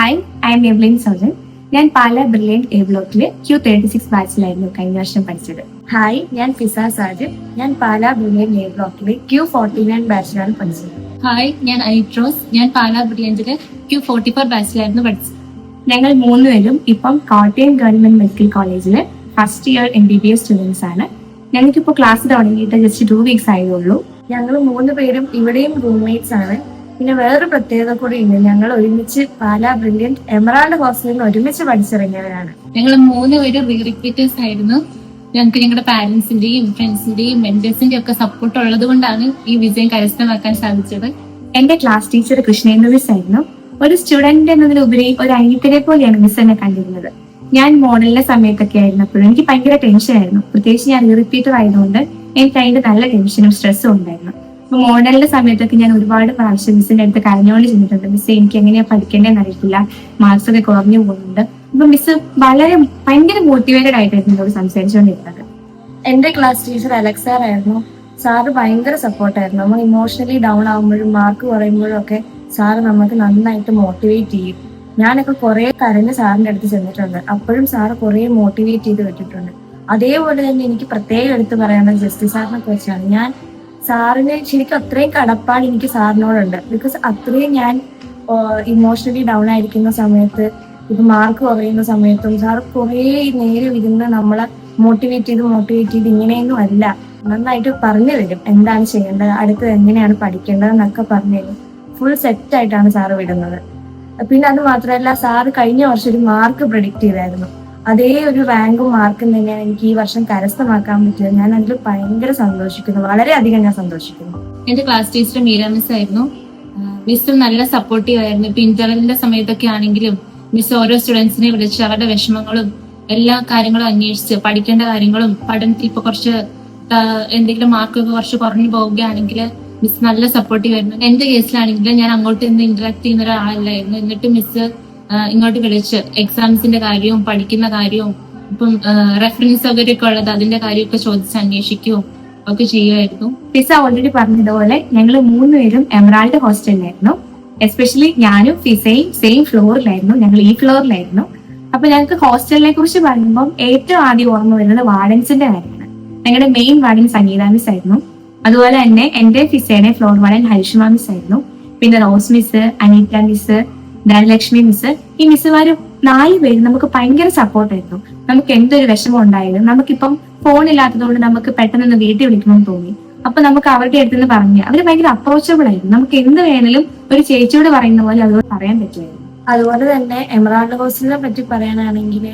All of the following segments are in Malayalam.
Hi I'm Evelyn Soujan ഞാൻ പാല ബ്രില്യന്റ് എ ബ്ലോക്കിലെ ക്യൂ തേർട്ടി സിക്സ് ബാച്ചിലായിരുന്നു കഴിഞ്ഞ വർഷം പഠിച്ചത്. ഹായ് ഞാൻ ഫിസ സാജിദ് ഞാൻ പാല ബ്രില്യന്റ് എ ബ്ലോക്കിലെ ക്യൂ ഫോർട്ടി നയൻ ബാച്ചിലാണ് പഠിച്ചത്. ഹായ് ഞാൻ ഐട്രോസ് ഞാൻ പാല ബ്രില്യന്റിലെ ക്യൂ ഫോർട്ടി ഫോർ ബാച്ചിലായിരുന്നു പഠിച്ചത്. ഞങ്ങൾ മൂന്നുപേരും ഇപ്പം കോട്ടയം ഗവൺമെന്റ് മെഡിക്കൽ കോളേജിലെ first year M B B S students ആണ്. ഞങ്ങൾക്കിപ്പോൾ ക്ലാസ് തുടങ്ങിയിട്ട് ജസ്റ്റ് ടു വീക്സ് ആയതുള്ളൂ ഞങ്ങൾ മൂന്ന് പേരും ഇവിടെയും റൂംമേറ്റ്സ് ആണ്. പിന്നെ വേറൊരു പ്രത്യേകത കൂടി ഉണ്ട് ഞങ്ങൾ ഒരുമിച്ച് പാല ബ്രില്യന്റ് എമറാൾഡ് ഹോസ്റ്റലിൽ നിന്ന് ഒരുമിച്ച് പഠിച്ചിറങ്ങിയവരാണ്. ഞങ്ങൾ മൂന്ന് പേര് റീ റിപ്പീറ്റേഴ്സ് ആയിരുന്നു. ഞങ്ങൾക്ക് ഞങ്ങളുടെ പാരന്റ്സിന്റെയും ഫ്രണ്ട്സിന്റെയും മെന്റേഴ്സിന്റെയും ഒക്കെ സപ്പോർട്ട് ഉള്ളത് കൊണ്ടാണ് ഈ വിജയം കരസ്ഥമാക്കാൻ സാധിച്ചത്. എന്റെ ക്ലാസ് ടീച്ചർ കൃഷ്ണേന്ദ്ര മിസ് ആയിരുന്നു. ഒരു സ്റ്റുഡന്റ് എന്നതിലുപരി ഒരു അനിയത്തിനെ പോലെയാണ് മിസ് എന്നെ കണ്ടിരുന്നത്. ഞാൻ മോഡലിന്റെ സമയത്തൊക്കെ ആയിരുന്നപ്പോഴും എനിക്ക് ഭയങ്കര ടെൻഷൻ ആയിരുന്നു. പ്രത്യേകിച്ച് ഞാൻ റിപ്പീറ്റർ ആയതുകൊണ്ട് എനിക്ക് അതിന്റെ നല്ല ടെൻഷനും സ്ട്രെസ്സും ഉണ്ടായിരുന്നു. മോഡലിന്റെ സമയത്തൊക്കെ ഞാൻ ഒരുപാട് പ്രാവശ്യം മിസ്സിന്റെ അടുത്ത് കരഞ്ഞോണ്ട് ചെന്നിട്ടുണ്ട്. മിസ് എനിക്ക് എങ്ങനെയാ പഠിക്കേണ്ടതെന്ന് അറിയത്തില്ല മാർക്സ് ഒക്കെ കുറഞ്ഞു പോകുന്നുണ്ട്. അപ്പൊ മിസ് വളരെ ഭയങ്കര മോട്ടിവേറ്റഡ് ആയിട്ടായിരുന്നു എന്നോട് സംസാരിച്ചുകൊണ്ടിരുന്നത്. എന്റെ ക്ലാസ് ടീച്ചർ അലക്സാർ ആയിരുന്നു. സാറ് ഭയങ്കര സപ്പോർട്ടായിരുന്നു നമ്മൾ ഇമോഷണലി ഡൗൺ ആകുമ്പോഴും മാർക്ക് കുറയുമ്പോഴും ഒക്കെ സാറ് നമുക്ക് നന്നായിട്ട് മോട്ടിവേറ്റ് ചെയ്യും. ഞാനൊക്കെ കുറെ കരഞ്ഞ് സാറിന്റെ അടുത്ത് ചെന്നിട്ടുണ്ട്. അപ്പോഴും സാറ് കുറെ മോട്ടിവേറ്റ് ചെയ്ത് വിട്ടിട്ടുണ്ട് അതേപോലെ തന്നെ എനിക്ക് പ്രത്യേകം എടുത്ത് പറയാനുള്ള ജസ്റ്റിസ് സാറിനെ കുറിച്ചാണ്. ഞാൻ സാറിന് ശരിക്കും അത്രയും കടപ്പാട് എനിക്ക് സാറിനോടുണ്ട്. ബിക്കോസ് അത്രയും ഞാൻ ഇമോഷണലി ഡൗൺ ആയിരിക്കുന്ന സമയത്ത് ഇപ്പൊ മാർക്ക് കുറയുന്ന സമയത്തും സാർ കുറേ നേരം ഇരുന്ന് നമ്മളെ മോട്ടിവേറ്റ് ചെയ്ത് മോട്ടിവേറ്റ് ചെയ്ത് ഇങ്ങനെയൊന്നും അല്ല. നന്നായിട്ട് പറഞ്ഞു തരും. എന്താണ് ചെയ്യേണ്ടത്? അടുത്തത് എങ്ങനെയാണ് പഠിക്കേണ്ടത് എന്നൊക്കെ പറഞ്ഞു തരും. ഫുൾ സെറ്റ് ആയിട്ടാണ് സാറ് വിടുന്നത്. പിന്നെ അത് മാത്രമല്ല സാറ് കഴിഞ്ഞ വർഷം ഒരു മാർക്ക് പ്രഡിക്റ്റ് ചെയ്തായിരുന്നു. അതേ ഒരു റാങ്കും മാർക്കും തന്നെയാണ് എനിക്ക് ഈ വർഷം കരസ്ഥമാക്കാൻ പറ്റിയത്. ഞാൻ അതിൽ ഭയങ്കര സന്തോഷിക്കുന്നു. വളരെയധികം ഞാൻ സന്തോഷിക്കുന്നു. എന്റെ ക്ലാസ് ടീച്ചർ മീര മിസ് ആയിരുന്നു. മിസ് നല്ല സപ്പോർട്ടീവ് ആയിരുന്നു. ഇപ്പൊ സമയത്തൊക്കെ ആണെങ്കിലും മിസ് ഓരോ സ്റ്റുഡൻസിനെ വിളിച്ച് അവരുടെ വിഷമങ്ങളും എല്ലാ കാര്യങ്ങളും അന്വേഷിച്ച് പഠിക്കേണ്ട കാര്യങ്ങളും പഠനത്തിൽ ഇപ്പൊ കുറച്ച് എന്തെങ്കിലും മാർക്കൊക്കെ കുറച്ച് കുറഞ്ഞു പോവുകയാണെങ്കിൽ മിസ് നല്ല സപ്പോർട്ടീവ് ആയിരുന്നു. എന്റെ കേസിലാണെങ്കിൽ ഞാൻ അങ്ങോട്ട് നിന്ന് ഇന്ററാക്ട് ചെയ്യുന്ന ഒരാളല്ലായിരുന്നു. എന്നിട്ട് മിസ് ഇങ്ങോട്ട് വിളിച്ച് എക്സാംസിന്റെ കാര്യവും പഠിക്കുന്ന കാര്യവും ഇപ്പം റെഫറൻസ് സൗകര്യമൊക്കെ ഉള്ളത് അതിന്റെ കാര്യമൊക്കെ ചോദിച്ച് അന്വേഷിക്കുകയും ഒക്കെ ചെയ്യുമായിരുന്നു. ഫിസ ഓൾറെഡി പറഞ്ഞതുപോലെ ഞങ്ങൾ മൂന്നുപേരും എമറാൾഡ് ഹോസ്റ്റലിലായിരുന്നു. എസ്പെഷ്യലി ഞാനും ഫിസയും സെയിം ഫ്ലോറിലായിരുന്നു ഞങ്ങൾ ഈ ഫ്ലോറിലായിരുന്നു അപ്പൊ ഞങ്ങൾക്ക് ഹോസ്റ്റലിനെ കുറിച്ച് പറയുമ്പോൾ ഏറ്റവും ആദ്യം ഓർമ്മ വരുന്നത് വാർഡൻസിന്റെ കാര്യമാണ്. ഞങ്ങളുടെ മെയിൻ വാർഡൻ സംഗീത മിസ് ആയിരുന്നു. അതുപോലെ തന്നെ എന്റെ ഫിസയുടെ ഫ്ലോർ വാർഡൻ ഹരിഷ്മ മിസ് ആയിരുന്നു. പിന്നെ Rose miss Aneeta miss Dhanalakshmi miss ഈ മിസ്സുമാര് നാല് പേര് നമുക്ക് ഭയങ്കര സപ്പോർട്ടായിരുന്നു നമുക്ക് എന്തൊരു വിഷമം ഉണ്ടായാലും നമുക്കിപ്പം ഫോൺ ഇല്ലാത്തതുകൊണ്ട് നമുക്ക് പെട്ടെന്ന് വീട്ടിൽ വിളിക്കണമെന്ന് തോന്നി. അപ്പൊ നമുക്ക് അവരുടെ അടുത്ത് നിന്ന് പറഞ്ഞു അവർ ഭയങ്കര അപ്രോച്ചബിൾ ആയിരുന്നു. നമുക്ക് എന്ത് വേണേലും ഒരു ചേച്ചിയോട് പറയുന്ന പോലെ അവരോട് പറയാൻ പറ്റുമായിരുന്നു. അതുപോലെ തന്നെ എമറാൾഡ് ഹോസ്റ്റലിനെ പറ്റി പറയാനാണെങ്കിൽ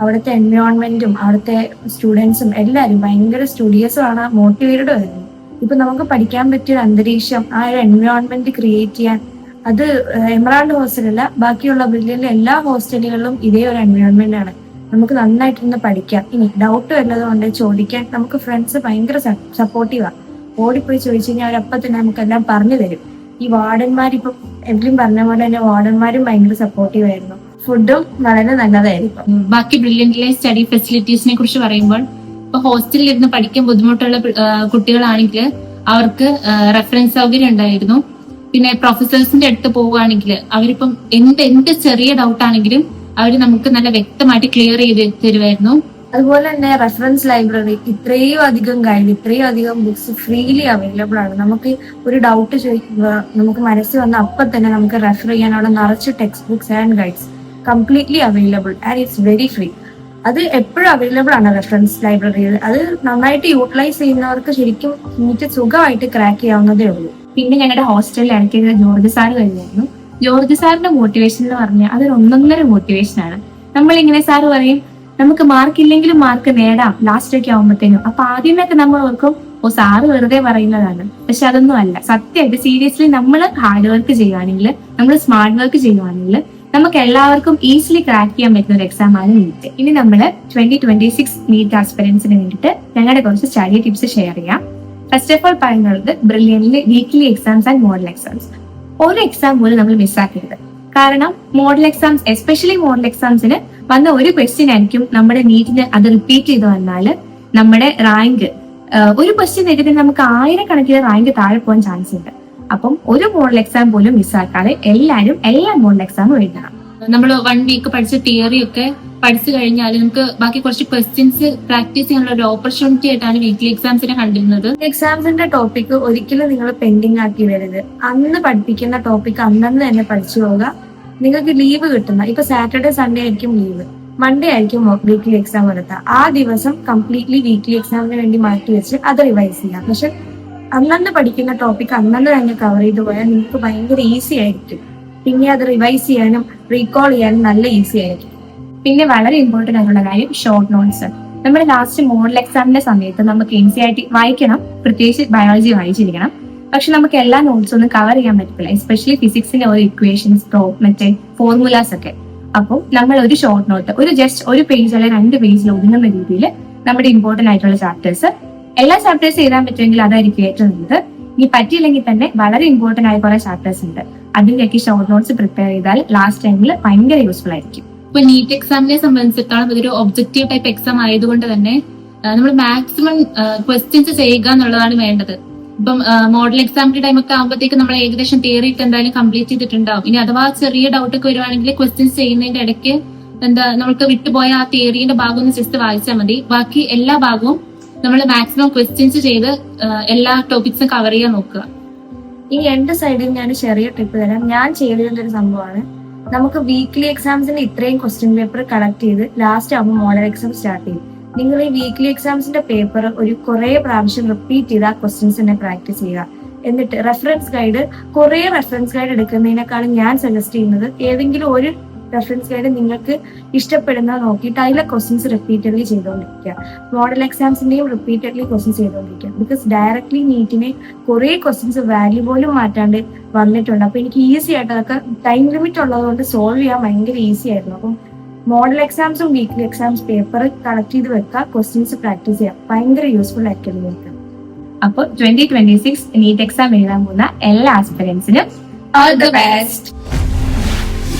അവിടുത്തെ എൻവയോൺമെന്റും അവിടുത്തെ സ്റ്റുഡൻസും എല്ലാവരും ഭയങ്കര സ്റ്റുഡിയസും ആണ് മോട്ടിവേറ്റഡ് ആയിരുന്നു. ഇപ്പൊ നമുക്ക് പഠിക്കാൻ പറ്റിയ അന്തരീക്ഷം ആ ഒരു എൻവയോൺമെന്റ് ക്രിയേറ്റ് ചെയ്യാൻ അത് എമറാൾഡ് ഹോസ്റ്റലല്ല ബാക്കിയുള്ള ബ്രില്യനിലെ എല്ലാ ഹോസ്റ്റലുകളിലും ഇതേ ഒരു എൻവയോൺമെന്റ് ആണ്. നമുക്ക് നന്നായിട്ടിരുന്ന് പഠിക്കാം. ഇനി ഡൗട്ട് വല്ലതുകൊണ്ട് ചോദിക്കാൻ നമുക്ക് ഫ്രണ്ട്സ് ഭയങ്കര സപ്പോർട്ടീവാ ഓടിപ്പോയി ചോദിച്ചു കഴിഞ്ഞാൽ അവരപ്പം തന്നെ നമുക്കെല്ലാം പറഞ്ഞു തരും. ഈ വാർഡന്മാർ ഇപ്പം എവിടെയും പറഞ്ഞ പോലെ തന്നെ വാർഡന്മാരും ഭയങ്കര സപ്പോർട്ടീവ് ആയിരുന്നു. ഫുഡും വളരെ നല്ലതായിരുന്നു. ഉം, ബാക്കി ബ്രില്യന്റിലെ സ്റ്റഡി ഫെസിലിറ്റീസിനെ കുറിച്ച് പറയുമ്പോൾ ഇപ്പൊ ഹോസ്റ്റലിൽ ഇരുന്ന് പഠിക്കാൻ ബുദ്ധിമുട്ടുള്ള കുട്ടികളാണെങ്കിൽ അവർക്ക് റെഫറൻസ് സൗകര്യം ഉണ്ടായിരുന്നു. പിന്നെ പ്രൊഫസേഴ്സിന്റെ അടുത്ത് പോവുകയാണെങ്കിൽ അവരിപ്പം എന്ത് എന്ത് ചെറിയ ഡൗട്ട് ആണെങ്കിലും അവർ നമുക്ക് നല്ല വ്യക്തമായിട്ട് ക്ലിയർ ചെയ്ത് തരുമായിരുന്നു. അതുപോലെ തന്നെ റെഫറൻസ് ലൈബ്രറി ഇത്രയും അധികം ഗൈഡ് ഇത്രയും അധികം ബുക്സ് ഫ്രീലി അവൈലബിൾ ആണ്. നമുക്ക് ഒരു ഡൗട്ട് ചോദിക്കുക നമുക്ക് മനസ്സിൽ വന്ന അപ്പം തന്നെ നമുക്ക് റെഫർ ചെയ്യാൻ അവിടെ നിറച്ച് text books and guides completely available and it's very free അത് എപ്പോഴും അവൈലബിൾ ആണ് റെഫറൻസ് ലൈബ്രറിയിൽ അത് നന്നായിട്ട് യൂട്ടിലൈസ് ചെയ്യുന്നവർക്ക് ശരിക്കും നീറ്റ് സുഖമായിട്ട് ക്രാക്ക് ചെയ്യാവുന്നതേ ഉള്ളൂ. പിന്നെ ഞങ്ങളുടെ ഹോസ്റ്റലിൽ ഇടയ്ക്ക് ജോർജ് സാർ കഴിഞ്ഞായിരുന്നു. ജോർജ് സാറിന്റെ മോട്ടിവേഷൻ എന്ന് പറഞ്ഞാൽ അതൊരു ഒന്നൊന്നര മോട്ടിവേഷൻ ആണ്. നമ്മളിങ്ങനെ സാറ് പറയും നമുക്ക് മാർക്ക് ഇല്ലെങ്കിലും മാർക്ക് നേടാം ലാസ്റ്റ് ഒക്കെ ആവുമ്പോഴത്തേനും അപ്പൊ ആദ്യമൊക്കെ നമ്മൾ ഓർക്കും ഓ സാറ് വെറുതെ പറയുന്നതാണ്. പക്ഷെ അതൊന്നും അല്ല. സത്യമായിട്ട് സീരിയസ്ലി നമ്മൾ ഹാർഡ് വർക്ക് ചെയ്യുവാണെങ്കിൽ നമ്മൾ സ്മാർട്ട് വർക്ക് ചെയ്യുവാണെങ്കിൽ നമുക്ക് എല്ലാവർക്കും ഈസിലി ക്രാക്ക് ചെയ്യാൻ പറ്റുന്ന ഒരു എക്സാം ആണ് നീറ്റ് ഇനി നമ്മൾ ട്വന്റി ട്വന്റി സിക്സ് നീറ്റ് ആസ്പിറൻസിന് വേണ്ടിയിട്ട് ഞങ്ങളുടെ കുറച്ച് സ്റ്റഡി ടിപ്സ് ഷെയർ ചെയ്യാം. ഫസ്റ്റ് ഓഫ് ഓൾ പറയുന്നത് ബ്രില്യനിലെ weekly exams and model exams ഒരു എക്സാം പോലും നമ്മൾ മിസ്സാക്കരുത് കാരണം മോഡൽ എക്സാംസ് എസ്പെഷ്യലി മോഡൽ എക്സാംസിന് വന്ന ഒരു ക്വസ്റ്റ്യൻ ആയിരിക്കും നമ്മുടെ നീറ്റിന് അത് റിപ്പീറ്റ് ചെയ്ത് വന്നാൽ നമ്മുടെ റാങ്ക് ഒരു ക്വസ്റ്റ്യൻ എഴുതി നമുക്ക് ആയിരക്കണക്കിന് റാങ്ക് താഴെ പോകാൻ ചാൻസ് ഉണ്ട്. അപ്പം ഒരു മോഡൽ എക്സാം പോലും മിസ്സാക്കാതെ എല്ലാവരും എല്ലാ മോഡൽ എക്സാമും എഴുതണം. നമ്മൾ വൺ വീക്ക് പഠിച്ച തിയറി ഒക്കെ പഠിച്ചു കഴിഞ്ഞാൽ നമുക്ക് ബാക്കി കുറച്ച് ക്വസ്റ്റ്യൻസ് പ്രാക്ടീസ് ചെയ്യാനുള്ള ഒരു ഓപ്പർച്യൂണിറ്റി ആയിട്ടാണ് വീക്ക്ലി എക്സാംസിനെ കണ്ടിരുന്നത്. എക്സാംസിന്റെ ടോപ്പിക് ഒരിക്കലും നിങ്ങൾ പെൻഡിങ് ആക്കി വരരുത്. അന്ന് പഠിപ്പിക്കുന്ന ടോപ്പിക് അന്നന്ന് തന്നെ പഠിച്ചു പോവുക. നിങ്ങൾക്ക് ലീവ് കിട്ടുന്ന ഇപ്പൊ സാറ്റർഡേ സൺഡേ ആയിരിക്കും ലീവ് മൺഡേ ആയിരിക്കും വീക്ക്ലി എക്സാം നടത്തുക ആ ദിവസം കംപ്ലീറ്റ്ലി വീക്ക്ലി എക്സാമിന് വേണ്ടി മാറ്റി വെച്ച് അത് റിവൈസ് ചെയ്യാം പക്ഷെ അന്നന്ന് പഠിക്കുന്ന ടോപ്പിക് അന്നന്ന് തന്നെ കവർ ചെയ്ത് പോയാൽ നിങ്ങൾക്ക് ഭയങ്കര ഈസി ആയിരിക്കും. പിന്നെ അത് റിവൈസ് ചെയ്യാനും റീകോൾ ചെയ്യാനും നല്ല ഈസി ആയിരിക്കും. പിന്നെ വളരെ ഇമ്പോർട്ടന്റ് ആയിട്ടുള്ള കാര്യം ഷോർട്ട് നോട്ട്സ് നമ്മുടെ ലാസ്റ്റ് മോഡൽ എക്സാമിന്റെ സമയത്ത് നമുക്ക് എൻ സി ആർ ടി വായിക്കണം പ്രത്യേകിച്ച് ബയോളജി വായിച്ചിരിക്കണം. പക്ഷെ നമുക്ക് എല്ലാ നോട്ട്സ് ഒന്നും കവർ ചെയ്യാൻ പറ്റില്ല എസ്പെഷ്യലി ഫിസിക്സിന്റെ ഓരോ ഇക്വേഷൻസ് മറ്റേ ഫോർമുലാസ് ഒക്കെ. അപ്പോൾ നമ്മൾ ഒരു ഷോർട്ട് നോട്ട് ഒരു ജസ്റ്റ് ഒരു പേജ് അല്ലെങ്കിൽ രണ്ട് പേജിൽ ഒതുങ്ങുന്ന രീതിയിൽ നമ്മുടെ ഇമ്പോർട്ടന്റ് ആയിട്ടുള്ള ചാപ്റ്റേഴ്സ് എല്ലാ ചാപ്റ്റേഴ്സ് എഴുതാൻ പറ്റുമെങ്കിൽ അതായിരിക്കും ഏറ്റവും നല്ലത്. ഇനി പറ്റിയില്ലെങ്കിൽ തന്നെ വളരെ ഇമ്പോർട്ടന്റ് ആയ കുറെ ചാപ്റ്റേഴ്സ് ഉണ്ട്. അതിലേക്ക് ഷോർട്ട് നോട്ട്സ് പ്രിപ്പയർ ചെയ്താൽ ലാസ്റ്റ് ടൈമിൽ ഭയങ്കര യൂസ്ഫുൾ ആയിരിക്കും. ഇപ്പൊ നീറ്റ് എക്സാമിനെ സംബന്ധിച്ചിടത്തോളം ഇതൊരു ഒബ്ജക്റ്റീവ് ടൈപ്പ് എക്സാം ആയതുകൊണ്ട് തന്നെ നമ്മൾ മാക്സിമം ക്വസ്റ്റ്യൻസ് ചെയ്യുക എന്നുള്ളതാണ് വേണ്ടത്. ഇപ്പം മോഡൽ എക്സാമിന്റെ ടൈമൊക്കെ ആകുമ്പോഴത്തേക്ക് നമ്മൾ ഏകദേശം തിയറി എന്തായാലും കംപ്ലീറ്റ് ചെയ്തിട്ടുണ്ടാവും. ഇനി അഥവാ ചെറിയ ഡൗട്ട് ഒക്കെ വരുവാണെങ്കിൽ ക്വസ്റ്റ്യൻസ് ചെയ്യുന്നതിന്റെ ഇടയ്ക്ക് എന്താ നമുക്ക് വിട്ടുപോയ ആ തിയറിന്റെ ഭാഗം ഒന്ന് ജസ്റ്റ് വായിച്ചാൽ മതി. ബാക്കി എല്ലാ ഭാഗവും നമ്മൾ മാക്സിമം ക്വസ്റ്റ്യൻസ് ചെയ്ത് എല്ലാ ടോപ്പിക്സും കവർ ചെയ്യാൻ നോക്കുക. ഈ എന്റെ സൈഡിൽ ഞാൻ ചെറിയ ടിപ്പ് തരാം. ഞാൻ ചെയ്തിരുന്ന ഒരു സംഭവമാണ്. നമുക്ക് വീക്ക്ലി എക്സാംസിന്റെ ഇത്രയും ക്വസ്റ്റ്യൻ പേപ്പർ കളക്ട് ചെയ്ത് ലാസ്റ്റ് ആകുമ്പോൾ മോഡൽ എക്സാം സ്റ്റാർട്ട് ചെയ്യും. നിങ്ങൾ ഈ വീക്ക്ലി എക്സാംസിന്റെ പേപ്പർ ഒരു കുറെ പ്രാവശ്യം റിപ്പീറ്റ് ചെയ്ത് ആ ക്വസ്റ്റ്യൻസ് തന്നെ പ്രാക്ടീസ് ചെയ്യുക. എന്നിട്ട് റെഫറൻസ് ഗൈഡ് കുറെ റെഫറൻസ് ഗൈഡ് എടുക്കുന്നതിനേക്കാളും ഞാൻ സജസ്റ്റ് ചെയ്യുന്നത് ഏതെങ്കിലും ഒരു റെഫറൻസ് ഗൈഡ് നിങ്ങൾക്ക് ഇഷ്ടപ്പെടുന്നത് നോക്കിയിട്ട് അതിലെ ക്വസ്റ്റ്യൻസ് റിപ്പീറ്റഡ്ലി ചെയ്തുകൊണ്ടിരിക്കുക. മോഡൽ എക്സാംസിന്റെയും റിപ്പീറ്റഡ്ലി ക്വസ്റ്റ്യൻസ് ചെയ്തുകൊണ്ടിരിക്കുക. ബിക്കോസ് ഡയറക്ട്ലി നീറ്റിനെ കുറേ ക്വസ്റ്റ്യൻസ് വാല്യൂ പോലും മാറ്റാണ്ട് വന്നിട്ടുണ്ട്. അപ്പൊ എനിക്ക് ഈസി ആയിട്ട് അതൊക്കെ ടൈം ലിമിറ്റ് ഉള്ളതുകൊണ്ട് സോൾവ് ചെയ്യാൻ ഭയങ്കര ഈസി ആയിരുന്നു. അപ്പം മോഡൽ എക്സാംസും വീക്ക്ലി എക്സാംസ് പേപ്പർ കളക്ട് ചെയ്ത് വെക്കുക ക്വസ്റ്റ്യൻസ് പ്രാക്ടീസ് ചെയ്യാം ഭയങ്കര യൂസ്ഫുൾ ആയിരിക്കും. നിങ്ങൾക്ക് അപ്പോൾ twenty twenty six NEET exam എഴുതാൻ പോകുന്ന എല്ലാ ആസ്പിറൻസിനും all the best